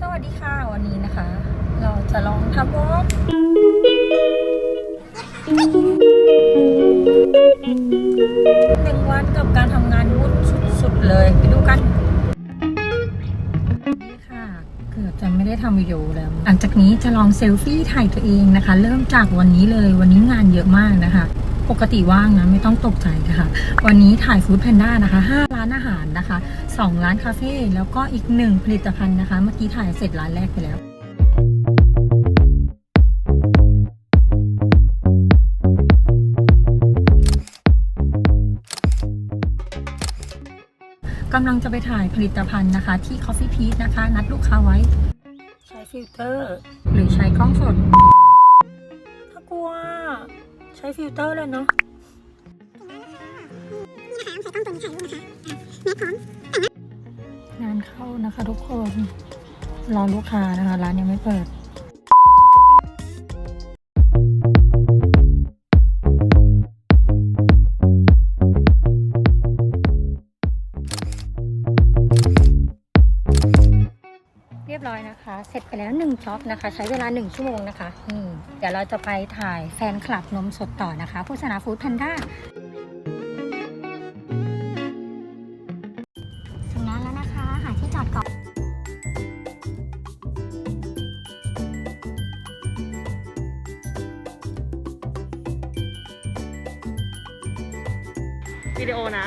สวัสดีค่ะวันนี้นะคะ เราจะลองทำวอล์กหนึ่งวันกับการทำงานวุ่นสุดๆเลยไปดูกันนี่ค่ะเกือบจะไม่ได้ทำวิดีโอแล้วหลังจากนี้จะลองเซลฟี่ถ่ายตัวเองนะคะ เริ่มจากวันนี้เลยวันนี้งานเยอะมากนะคะ ปกติว่างนะ ไม่ต้องตกใจนะคะ วันนี้ถ่ายฟู้ดแพนด้านะคะ 5 ร้านอาหารนะคะ 2 ร้านคาเฟ่แล้วก็อีกหนึ่งผลิตภัณฑ์นะคะ เมื่อกี้ถ่ายเสร็จร้านแรกไปแล้วกำลังจะไปถ่ายผลิตภัณฑ์นะคะ ที่ Coffee Peach นะคะ นัดลูกค้าไว้ ใช้ฟิลเตอร์ หรือใช้กล้องสดถ้ากลัว ใช้ฟิลเตอร์เลยเนาะงานเข้านะคะทุกคน รอลูกค้านะคะ ร้านยังไม่เปิด แล้วหนึ่งจ็อบนะคะ ใช้เวลาหนึ่งชั่วโมงนะคะนี่เดี๋ยวเราจะไปถ่ายแฟนคลับนมสดต่อนะคะโฆษณาฟู้ดแพนด้าถึงร้านแล้วนะคะ หาที่จอดก่อนวิดีโอนะ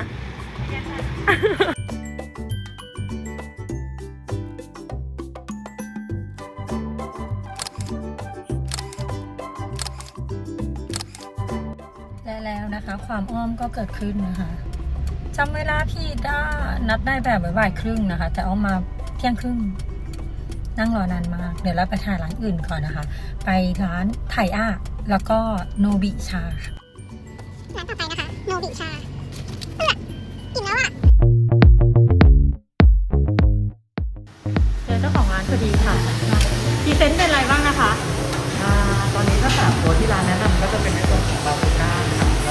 และแล้วนะคะ ความอ้อมก็เกิดขึ้นนะคะจำเวลาพี่ด้านัดได้แบบบ่ายๆครึ่งนะคะ แต่อ้อมมาเที่ยงครึ่ง นั่งรอนานมาก เดี๋ยวเราไปถ่ายร้านอื่นก่อนนะคะ ไปร้านไทอาแล้วก็โนบิชาค่ะร้านต่อไปนะคะ โนบิชาเอื้อกินแล้วอะเจอเจ้าของร้านพอดีค่ะพรีเซนต์เป็นอะไรบ้างนะคะ อ่า ตอนนี้ถ้าสามตัวที่ร้านแนะนำก็จะเป็นในส่วนของบาบูก้าครับแล้ว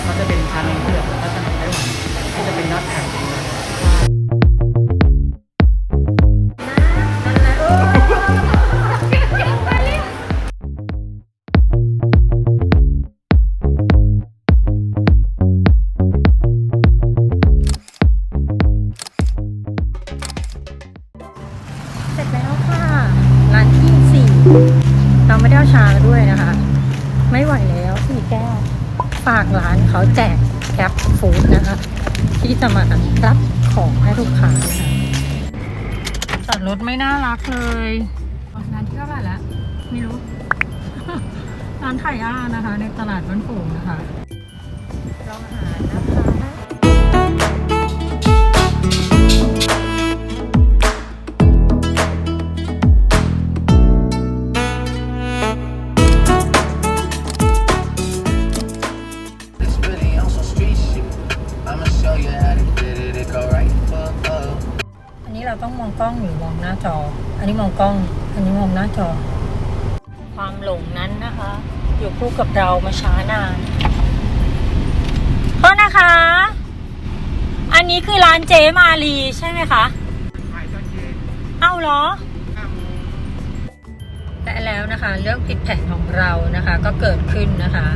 ก็จะเป็นชาเนมเผือกแล้วก็ชาเนไต้หวันที่จะเป็นยอดแขายดีมากเสร็จแล้วค่ะ ร้านที่สี่เราไม่ได้เอาชาด้วยนะคะ ไม่ไหวแล้วสี่แก้ว ฝากร้านเขาแจกแคปฟู้ดนะคะ ที่จะมารับของให้ลูกค้านะคะจอดรถไม่น่ารักเลยร้านที่เท่าไหร่แล้วไม่รู้ ร้านไข่ย่านะคะ ในตลาดบ้านโป่งนะคะรองอาหาร กล้องหรือมองหน้าจอ อันนี้มองกล้อง อันนี้มองหน้าจอ ความหลงนั้นนะคะ อยู่คู่กับเรามาช้านานโทษนะคะ อันนี้คือร้านเจมาลีใช่ไหมคะเอ้าเหรอและแล้วนะคะ เรื่องผิดแผนของเรานะคะ ก็เกิดขึ้นนะคะ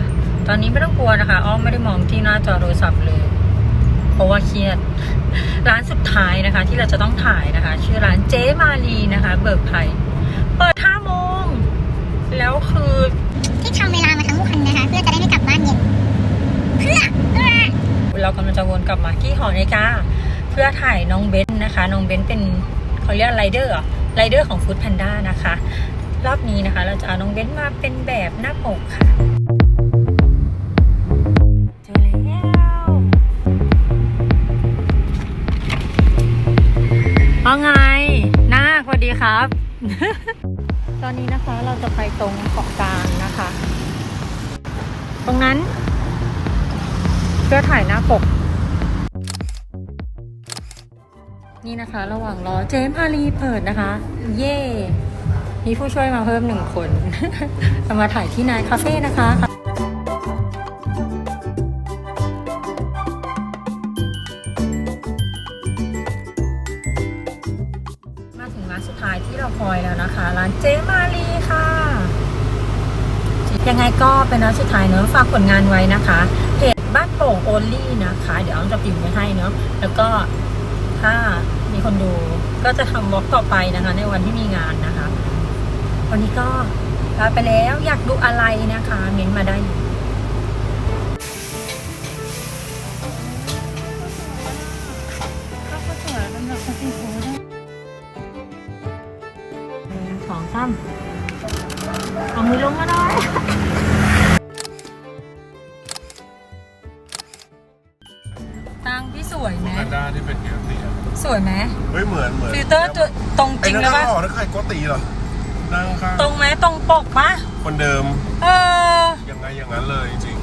ตอนนี้ไม่ต้องกลัวนะคะ อ้อมไม่ได้มองที่หน้าจอโทรศัพท์เลย เพราะว่าเครียด ร้านสุดท้ายนะคะ ที่เราจะต้องถ่ายนะคะ ชื่อร้านเจมาลีนะคะ เบิกไผ่เปิด5โมงแล้วคือที่ทำเวลามาทั้งวันนะคะ เพื่อจะได้ไม่กลับบ้านเย็นเพื่อเพื่อเรากำลังจะวนกลับมาที่หอนาฬิกาเพื่อถ่ายน้องเบนซ์นะคะ น้องเบนซ์เป็นเขาเรียกไรเดอร์ไรเดอร์ของฟู้ดแพนด้านะคะ รอบนี้นะคะ เราจะเอาน้องเบนซ์มาเป็นแบบหน้าปกค่ะ ว่าไงนาคสวัสดีครับ ตอนนี้นะคะเราจะไปตรงเกาะกลางนะคะ ตรงนั้นเพื่อถ่ายหน้าปก นี่นะคะ ระหว่างรอเจมส์พารีเปิดนะคะ เย่มีผู้ช่วยมาเพิ่มหนึ่งคนจะมาถ่ายที่นายคาเฟ่นะคะ ถึงร้านสุดท้ายที่เราขอยแล้วนะคะ ร้านเจมารีค่ะ ยังไงก็เป็นนัดสุดท้ายเนอะฝากผลงานไว้นะคะเพจบ้านโป่งโอลี่นะคะ เดี๋ยวอ้อมจะพิมพ์ไว้ให้เนอะแล้วก็ถ้ามีคนดูก็จะทำวอล์กต่อไปนะคะ ในวันที่มีงานนะคะ วันนี้ก็ลาไปแล้วอยากดูอะไรนะคะ เม้นมาได้เลย เอามือลงมาหน่อยตังพี่สวยไหมอันด้าที่เป็นเกียร์เตียสวยไหมเฮ้ยเหมือนเหมือนฟิลเตอร์ตัวตรงจไอ้ริงนั่นเลยก็ปะหล่อนะใครโกตีเหรอนั่งข้างตรงไหมตรงปกปะคนเดิม เออ ยังไงอย่างนั้นเลยจริง